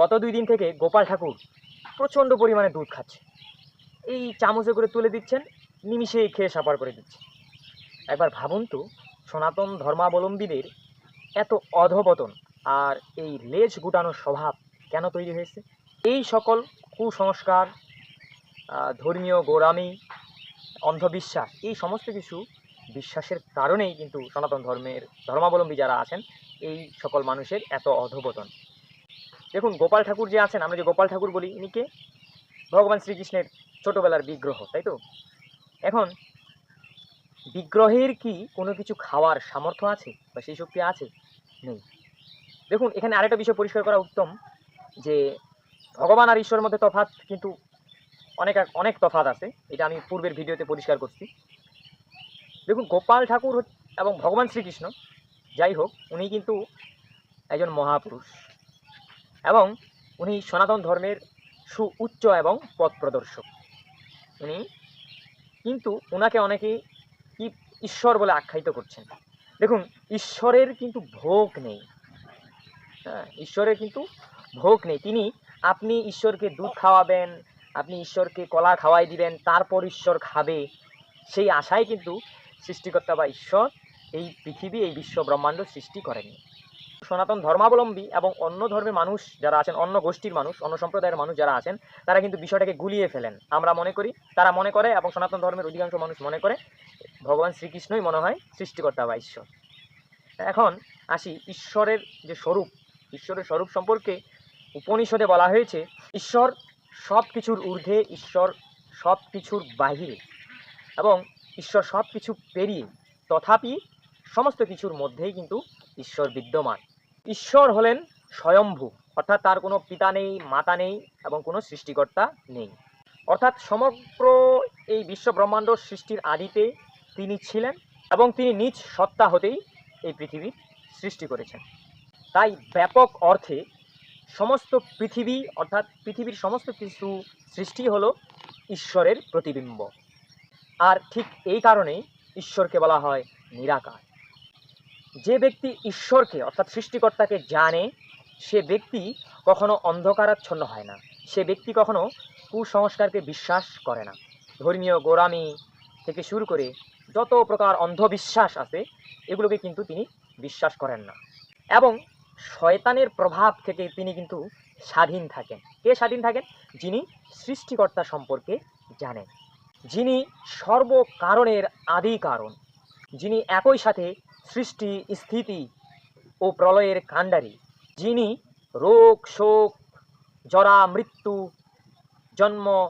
গত দুই দিন থেকে গোপাল ঠাকুর প্রচণ্ড পরিমাণে দুধ খাচ্ছে। এই চামচে করে তুলে দিচ্ছেন, নিমিষেই খেয়ে সাপার করে দিচ্ছে। একবার ভাবুন তো, সনাতন ধর্মাবলম্বীদের এত অধপতন আর এই লেজ গুটানোর স্বভাব কেন তৈরি হয়েছে? এই সকল কুসংস্কার ধর্মীয় গোড়ামি, অন্ধবিশ্বাস, এই সমস্ত কিছু বিশ্বাসের কারণেই কিন্তু সনাতন ধর্মের ধর্মাবলম্বী যারা আছেন, এই সকল মানুষের এত অধপতন। দেখুন, গোপাল ঠাকুর যে আছেন আমরা যে গোপাল ঠাকুর বলি, ইনি কে? ভগবান শ্রীকৃষ্ণের ছোটোবেলার বিগ্রহ, তাই তো? এখন, বিগ্রহের কি কোনো কিছু খাওয়ার সামর্থ্য আছে বা সেই শক্তি আছে? নেই। দেখুন, এখানে আরেকটা বিষয় পরিষ্কার করা উত্তম, যে ভগবান আর ঈশ্বরের মধ্যে তফাত কিন্তু অনেক অনেক তফাৎ আছে, এটা আমি পূর্বের ভিডিওতে পরিষ্কার করছি। দেখুন, গোপাল ঠাকুর এবং ভগবান শ্রীকৃষ্ণ, যাই হোক, উনি কিন্তু একজন মহাপুরুষ। এবং উনি সনাতন ধর্মের সুউচ্চ এবং পথ প্রদর্শক। উনি কিন্তু ওনাকে অনেকে কি ঈশ্বর বলে আখ্যায়িত করছেন। দেখুন, ঈশ্বরের কিন্তু ভোগ নেই। হ্যাঁ ঈশ্বরের কিন্তু ভোগ নেই। তিনি আপনি ঈশ্বরকে দুধ খাওয়াবেন, আপনি ঈশ্বরকে কলা খাওয়াই দিবেন, তারপর ঈশ্বর খাবে। সেই আশায় কিন্তু সৃষ্টিকর্তা বা ঈশ্বর এই পৃথিবী, এই বিশ্ব ব্রহ্মাণ্ড সৃষ্টি করেনি সনাতন ধর্মাবলম্বী এবং অন্য ধর্মের মানুষ যারা আছেন, অন্য গোষ্ঠীর মানুষ, অন্য সম্প্রদায়ের মানুষ যারা আছেন, তারা কিন্তু বিষয়টাকে গুলিয়ে ফেলেন। আমরা মনে করি, তারা মনে করে এবং সনাতন ধর্মের অধিকাংশ মানুষ মনে করে, ভগবান শ্রীকৃষ্ণই মনে হয় সৃষ্টিকর্তা বা ঈশ্বর। এখন আসি ঈশ্বরের যে স্বরূপ। ঈশ্বরের স্বরূপ সম্পর্কে উপনিষদে বলা হয়েছে, ঈশ্বর সব কিছুর ঊর্ধ্বে, ঈশ্বর সব কিছুর বাহিরে এবং ঈশ্বর সব কিছু পেরিয়ে, তথাপি সমস্ত কিছুর মধ্যেই কিন্তু ঈশ্বর বিদ্যমান। ঈশ্বর হলেন স্বয়ম্ভু, অর্থাৎ তার কোনো পিতা নেই, মাতা নেই এবং কোনো সৃষ্টিকর্তা নেই। অর্থাৎ সমগ্র এই বিশ্ব ব্রহ্মাণ্ড সৃষ্টির আদিতে তিনি ছিলেন এবং তিনি নিজ সত্তা হতেই এই পৃথিবীর সৃষ্টি করেছেন। তাই ব্যাপক অর্থে সমস্ত পৃথিবী, অর্থাৎ পৃথিবীর সমস্ত কিছু সৃষ্টি হলো ঈশ্বরের প্রতিবিম্ব। আর ঠিক এই কারণেই ঈশ্বরকে বলা হয় নিরাকার। যে ব্যক্তি ঈশ্বরকে, অর্থাৎ সৃষ্টিকর্তাকে জানে, সে ব্যক্তি কখনো অন্ধকারাচ্ছন্ন হয় না। সে ব্যক্তি কখনো কুসংস্কারকে বিশ্বাস করে না। ধর্মীয় গোরামি থেকে শুরু করে যত প্রকার অন্ধবিশ্বাস আছে, এগুলোকে কিন্তু তিনি বিশ্বাস করেন না। এবং শয়তানের প্রভাব থেকে তিনি কিন্তু স্বাধীন থাকেন। কে স্বাধীন থাকেন? যিনি সৃষ্টিকর্তা সম্পর্কে জানেন। যিনি সর্বকারণের আদি কারণ যিনি একই সাথে সৃষ্টি, স্থিতি ও প্রলয়ের কাণ্ডারি, যিনি রোগ, শোক, জরা, মৃত্যু, জন্ম,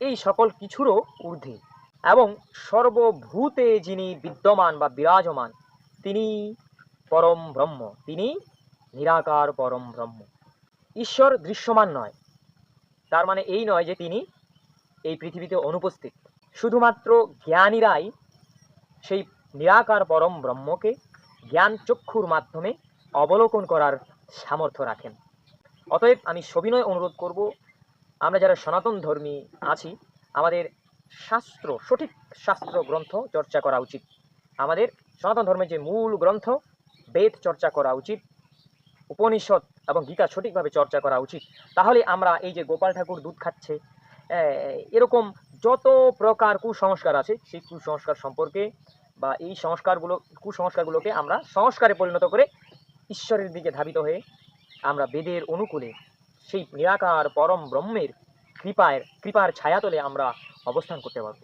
এই সকল কিছুরও ঊর্ধ্বে এবং সর্বভূতে যিনি বিদ্যমান বা বিরাজমান, তিনি পরম ব্রহ্ম, তিনি নিরাকার পরম ব্রহ্ম। ঈশ্বর দৃশ্যমান নয়। তার মানে এই নয় যে তিনি এই পৃথিবীতে অনুপস্থিত। শুধুমাত্র জ্ঞানীরাই সেই নিরাকার পরম ব্রহ্মকে জ্ঞান চক্ষুর মাধ্যমে অবলোকন করার সামর্থ্য রাখেন। অতএব আমি সবিনয় অনুরোধ করব, আমরা যারা সনাতন ধর্মী আছি, আমাদের শাস্ত্র, সঠিক শাস্ত্র গ্রন্থ চর্চা করা উচিত। আমাদের সনাতন ধর্মের যে মূল গ্রন্থ, বেদ চর্চা করা উচিত, উপনিষদ এবং গীতা সঠিকভাবে চর্চা করা উচিত। তাহলে আমরা এই যে গোপাল ঠাকুর দুধ খাচ্ছে এরকম যত প্রকার কুসংস্কার আছে, সেই কুসংস্কার সম্পর্কে বা এই সংস্কারগুলো, কুসংস্কারগুলোকে আমরা সংস্কারে পরিণত করে ঈশ্বরের দিকে ধাবিত হয়ে আমরা বেদের অনুকূলে সেই নিরাকার পরম ব্রহ্মের কৃপায়, কৃপার ছায়াতলে আমরা অবস্থান করতে পারব।